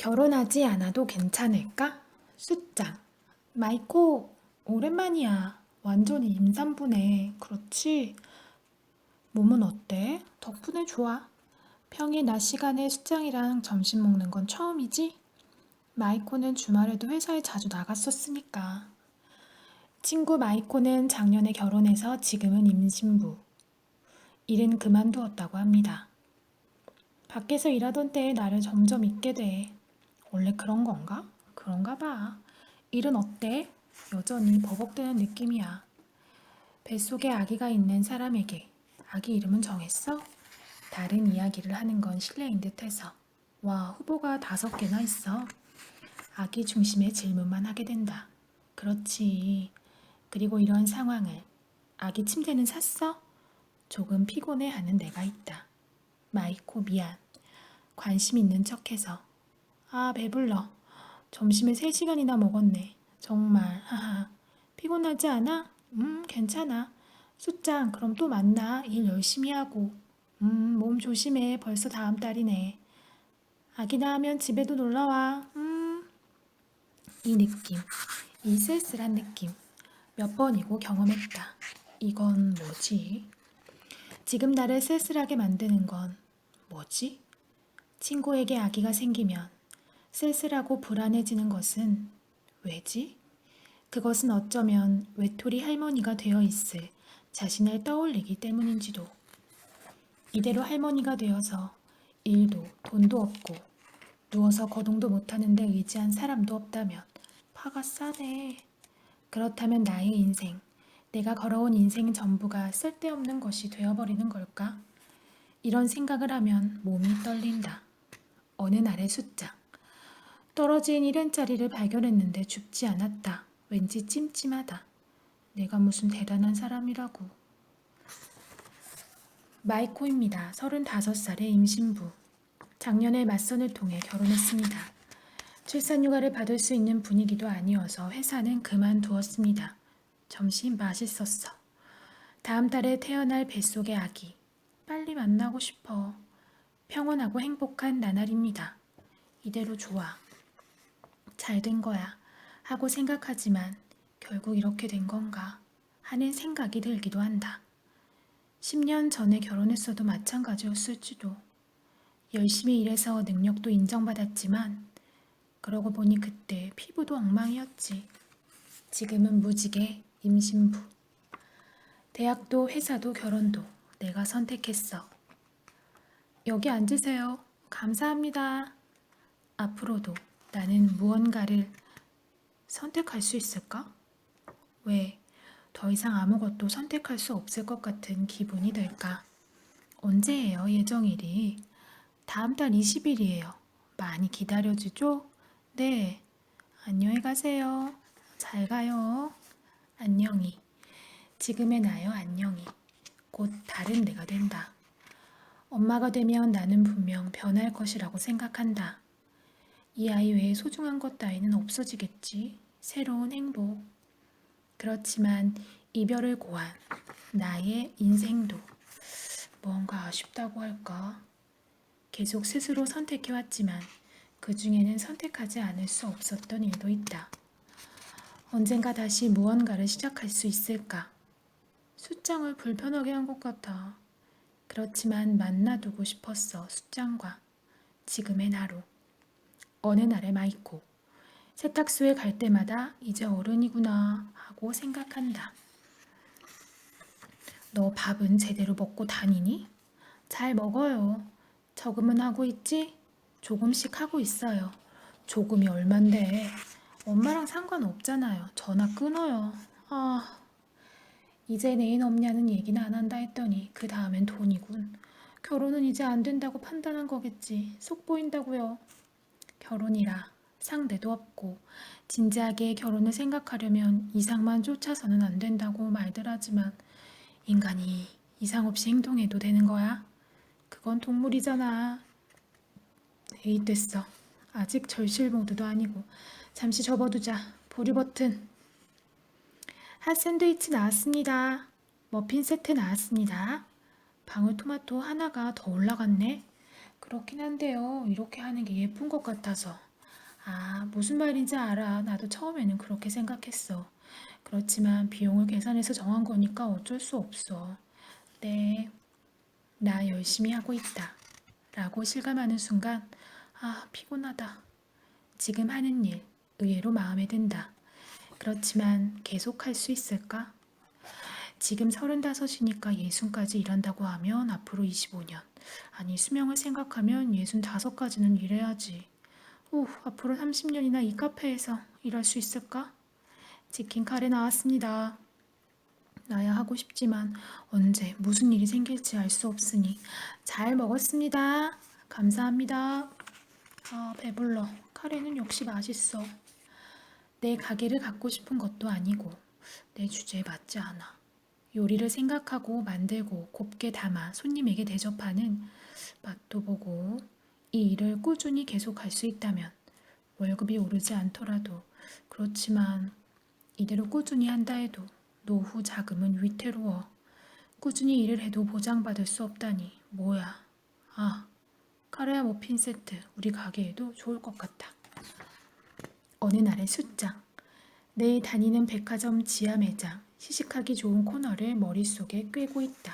결혼하지 않아도 괜찮을까? 숫장. 마이코, 오랜만이야. 완전히 임산부네. 그렇지? 몸은 어때? 덕분에 좋아. 평일 낮 시간에 숫장이랑 점심 먹는 건 처음이지? 마이코는 주말에도 회사에 자주 나갔었으니까. 친구 마이코는 작년에 결혼해서 지금은 임신부. 일은 그만두었다고 합니다. 밖에서 일하던 때에 나를 점점 잊게 돼. 원래 그런 건가? 그런가 봐. 일은 어때? 여전히 버벅대는 느낌이야. 뱃속에 아기가 있는 사람에게 아기 이름은 정했어? 다른 이야기를 하는 건 실례인 듯해서. 와, 후보가 다섯 개나 있어. 아기 중심의 질문만 하게 된다. 그렇지. 그리고 이런 상황을 아기 침대는 샀어? 조금 피곤해 하는 내가 있다. 마이코 미안. 관심 있는 척해서. 아, 배불러. 점심에 3시간이나 먹었네. 정말, 하하. 피곤하지 않아? 음, 괜찮아. 숫장, 그럼 또 만나. 일 열심히 하고. 음, 몸 조심해. 벌써 다음 달이네. 아기 낳으면 집에도 놀러와. 음. 이 느낌. 이 쓸쓸한 느낌. 몇 번이고 경험했다. 이건 뭐지? 지금 나를 쓸쓸하게 만드는 건 뭐지? 친구에게 아기가 생기면 쓸쓸하고 불안해지는 것은 왜지? 그것은 어쩌면 외톨이 할머니가 되어 있을 자신을 떠올리기 때문인지도. 이대로 할머니가 되어서 일도 돈도 없고 누워서 거동도 못하는데 의지한 사람도 없다면 화가 싸네. 그렇다면 나의 인생, 내가 걸어온 인생 전부가 쓸데없는 것이 되어버리는 걸까? 이런 생각을 하면 몸이 떨린다. 어느 날의 숫장. 떨어진 1엔짜리를 발견했는데 줍지 않았다. 왠지 찜찜하다. 내가 무슨 대단한 사람이라고. 마이코입니다. 35살의 임신부. 작년에 맞선을 통해 결혼했습니다. 출산 휴가를 받을 수 있는 분위기도 아니어서 회사는 그만두었습니다. 점심 맛있었어. 다음 달에 태어날 뱃속의 아기. 빨리 만나고 싶어. 평온하고 행복한 나날입니다. 이대로 좋아. 잘 된 거야. 하고 생각하지만 결국 이렇게 된 건가 하는 생각이 들기도 한다. 10년 전에 결혼했어도 마찬가지였을지도. 열심히 일해서 능력도 인정받았지만 그러고 보니 그때 피부도 엉망이었지. 지금은 무지개 임신부. 대학도 회사도 결혼도 내가 선택했어. 여기 앉으세요. 감사합니다. 앞으로도 나는 무언가를 선택할 수 있을까? 왜 더 이상 아무것도 선택할 수 없을 것 같은 기분이 들까? 언제예요, 예정일이? 다음 달 20일이에요. 많이 기다려주죠? 네. 안녕히 가세요. 잘 가요. 안녕히. 지금의 나요, 안녕히. 곧 다른 내가 된다. 엄마가 되면 나는 분명 변할 것이라고 생각한다. 이 아이 외에 소중한 것 따위는 없어지겠지. 새로운 행복. 그렇지만 이별을 고한 나의 인생도 뭔가 아쉽다고 할까? 계속 스스로 선택해왔지만 그 중에는 선택하지 않을 수 없었던 일도 있다. 언젠가 다시 무언가를 시작할 수 있을까? 숫장을 불편하게 한 것 같아. 그렇지만 만나두고 싶었어, 숫장과. 지금의 나로. 어느 날의 마이코. 세탁소에 갈 때마다 이제 어른이구나 하고 생각한다. 너 밥은 제대로 먹고 다니니? 잘 먹어요. 저금은 하고 있지? 조금씩 하고 있어요. 조금이 얼만데? 엄마랑 상관없잖아요. 전화 끊어요. 아, 이제 애인 없냐는 얘기는 안 한다 했더니 그 다음엔 돈이군. 결혼은 이제 안 된다고 판단한 거겠지. 속 보인다고요. 결혼이라 상대도 없고 진지하게 결혼을 생각하려면 이상만 쫓아서는 안 된다고 말들 하지만 인간이 이상 없이 행동해도 되는 거야? 그건 동물이잖아. 에이 됐어. 아직 절실 모드도 아니고 잠시 접어두자. 보류 버튼. 핫 샌드위치 나왔습니다. 머핀 세트 나왔습니다. 방울토마토 하나가 더 올라갔네. 그렇긴 한데요. 이렇게 하는 게 예쁜 것 같아서 아, 무슨 말인지 알아. 나도 처음에는 그렇게 생각했어. 그렇지만 비용을 계산해서 정한 거니까 어쩔 수 없어. 네, 나 열심히 하고 있다. 라고 실감하는 순간, 아, 피곤하다. 지금 하는 일, 의외로 마음에 든다. 그렇지만 계속 할 수 있을까? 지금 서른다섯이니까 예순까지 일한다고 하면 앞으로 25년. 아니, 수명을 생각하면 예순다섯까지는 일해야지. 오, 앞으로 30년이나 이 카페에서 일할 수 있을까? 치킨 카레 나왔습니다. 나야 하고 싶지만 언제 무슨 일이 생길지 알 수 없으니 잘 먹었습니다. 감사합니다. 아, 배불러. 카레는 역시 맛있어. 내 가게를 갖고 싶은 것도 아니고 내 주제에 맞지 않아. 요리를 생각하고 만들고 곱게 담아 손님에게 대접하는 맛도 보고 이 일을 꾸준히 계속할 수 있다면 월급이 오르지 않더라도 그렇지만 이대로 꾸준히 한다 해도 노후 자금은 위태로워. 꾸준히 일을 해도 보장받을 수 없다니 뭐야. 아, 카레와 머핀 세트 우리 가게에도 좋을 것 같다. 어느 날의 숫장. 내일 다니는 백화점 지하 매장. 시식하기 좋은 코너를 머릿속에 꿰고 있다.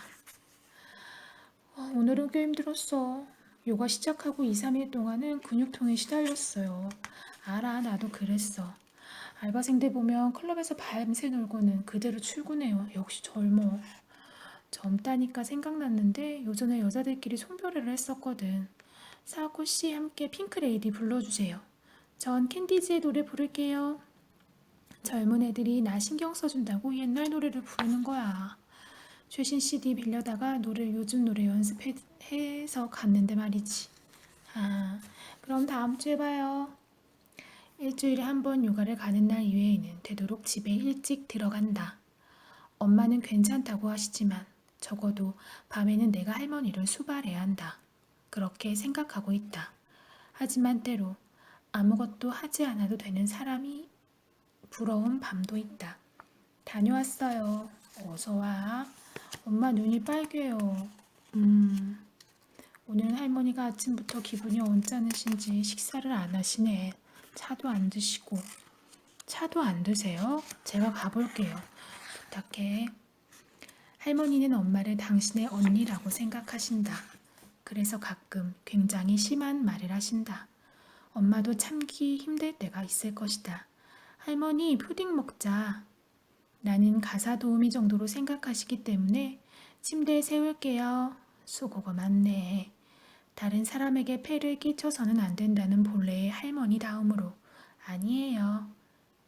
아, 오늘은 꽤 힘들었어. 요가 시작하고 2, 3일 동안은 근육통에 시달렸어요. 알아, 나도 그랬어. 알바생들 보면 클럽에서 밤새 놀고는 그대로 출근해요. 역시 젊어. 젊다니까 생각났는데 요전에 여자들끼리 송별회를 했었거든. 사코 씨 함께 핑크레이디 불러주세요. 전 캔디즈의 노래 부를게요. 젊은 애들이 나 신경 써준다고 옛날 노래를 부르는 거야. 최신 CD 빌려다가 노래 요즘 노래 연습해서 갔는데 말이지. 아, 그럼 다음 주에 봐요. 일주일에 한번 요가를 가는 날 이외에는 되도록 집에 일찍 들어간다. 엄마는 괜찮다고 하시지만 적어도 밤에는 내가 할머니를 수발해야 한다. 그렇게 생각하고 있다. 하지만 때로 아무것도 하지 않아도 되는 사람이 부러운 밤도 있다. 다녀왔어요. 어서 와. 엄마 눈이 빨개요. 음, 오늘 할머니가 아침부터 기분이 언짢으신지 식사를 안 하시네. 차도 안 드시고. 차도 안 드세요? 제가 가볼게요. 부탁해. 할머니는 엄마를 당신의 언니라고 생각하신다. 그래서 가끔 굉장히 심한 말을 하신다. 엄마도 참기 힘들 때가 있을 것이다. 할머니, 푸딩 먹자. 나는 가사 도우미 정도로 생각하시기 때문에 침대에 세울게요. 수고가 많네. 다른 사람에게 폐를 끼쳐서는 안 된다는 본래의 할머니 다음으로 아니에요.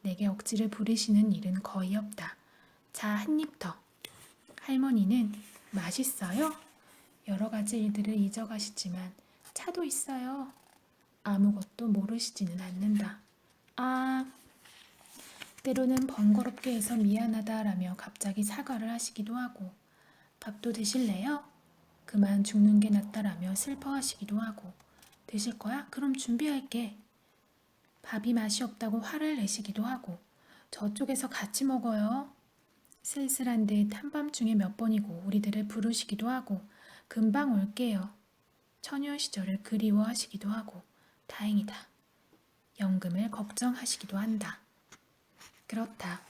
내게 억지를 부리시는 일은 거의 없다. 자, 한 입 더. 할머니는 맛있어요? 여러 가지 일들을 잊어가시지만 차도 있어요. 아무것도 모르시지는 않는다. 아, 때로는 번거롭게 해서 미안하다라며 갑자기 사과를 하시기도 하고 밥도 드실래요? 그만 죽는 게 낫다라며 슬퍼하시기도 하고 드실 거야? 그럼 준비할게. 밥이 맛이 없다고 화를 내시기도 하고 저쪽에서 같이 먹어요. 듯 한밤중에 몇 번이고 우리들을 부르시기도 하고 금방 올게요. 처녀 시절을 그리워하시기도 하고 다행이다. 연금을 걱정하시기도 한다. 그렇다.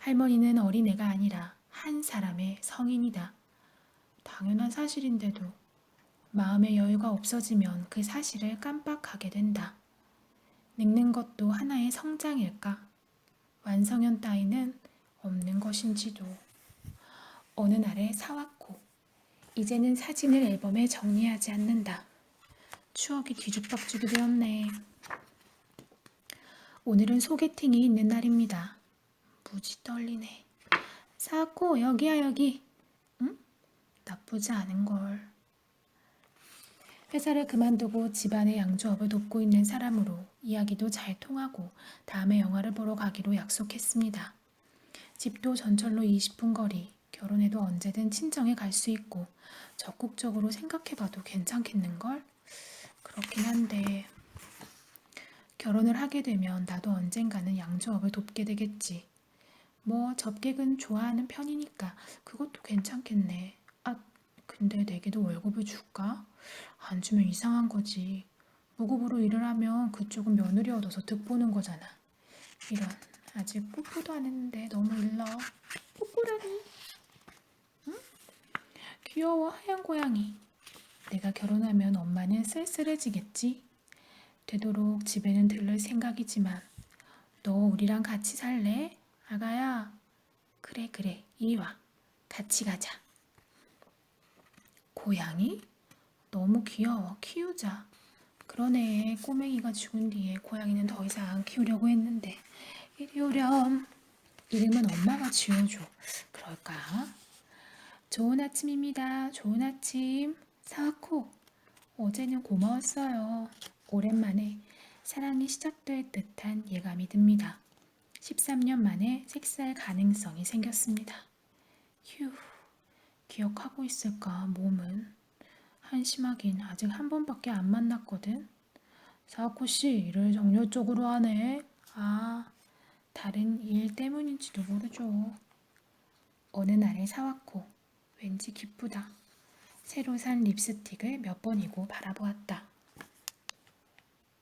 할머니는 어린애가 아니라 한 사람의 성인이다. 당연한 사실인데도 마음의 여유가 없어지면 그 사실을 깜빡하게 된다. 늙는 것도 하나의 성장일까? 완성형 따위는 없는 것인지도. 어느 날에 사왔고, 이제는 사진을 앨범에 정리하지 않는다. 추억이 뒤죽박죽이 되었네. 오늘은 소개팅이 있는 날입니다. 무지 떨리네. 사코, 여기야, 여기. 응? 나쁘지 않은 걸. 회사를 그만두고 집안의 양조업을 돕고 있는 사람으로 이야기도 잘 통하고 다음에 영화를 보러 가기로 약속했습니다. 집도 전철로 20분 거리, 결혼해도 언제든 친정에 갈 수 있고 적극적으로 생각해봐도 괜찮겠는걸? 그렇긴 한데 결혼을 하게 되면 나도 언젠가는 양조업을 돕게 되겠지. 뭐 접객은 좋아하는 편이니까 그것도 괜찮겠네. 아, 근데 내게도 월급을 줄까? 안 주면 이상한 거지. 무급으로 일을 하면 그쪽은 며느리 얻어서 득 보는 거잖아. 이런 아직 뽀뽀도 안 했는데 너무 일러. 뽀뽀라니. 응? 귀여워 하얀 고양이. 내가 결혼하면 엄마는 쓸쓸해지겠지. 되도록 집에는 들를 생각이지만 너 우리랑 같이 살래? 아가야. 그래 그래 이리 와. 같이 가자. 고양이? 너무 귀여워. 키우자. 그러네. 꼬맹이가 죽은 뒤에 고양이는 더 이상 키우려고 했는데 이리 오렴. 이름은 엄마가 지어줘. 그럴까? 좋은 아침입니다. 좋은 아침. 사와코. 어제는 고마웠어요. 오랜만에 사랑이 시작될 듯한 예감이 듭니다. 13년 만에 색살 가능성이 생겼습니다. 휴, 기억하고 있을까, 몸은? 한심하긴 아직 한 번밖에 안 만났거든. 사코 씨, 일을 정열적으로 하네. 아, 다른 일 때문인지도 모르죠. 어느 날의 사와코, 왠지 기쁘다. 새로 산 립스틱을 몇 번이고 바라보았다.